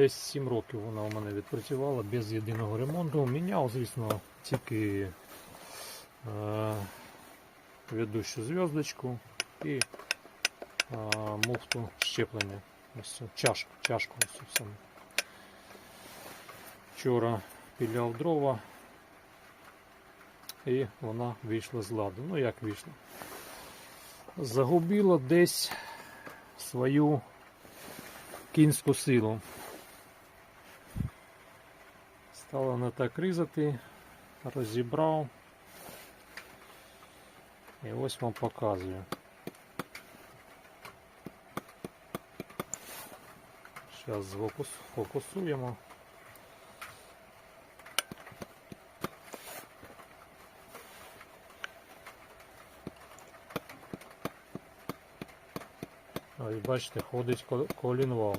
Десь 7 років вона у мене відпрацювала без єдиного ремонту. Міняв, звісно, тільки е, ведущу зв'язочку і е, муфту щеплення. Ось чашку, чашку ось цю. Вчора піляв дрова і вона вийшла з ладу. Ну як вийшла? Загубила десь свою кінську силу. Стала не так різати, розібрав. І ось вам показую. Зараз фокусуємо. Ось бачите, ходить ко- колінвал.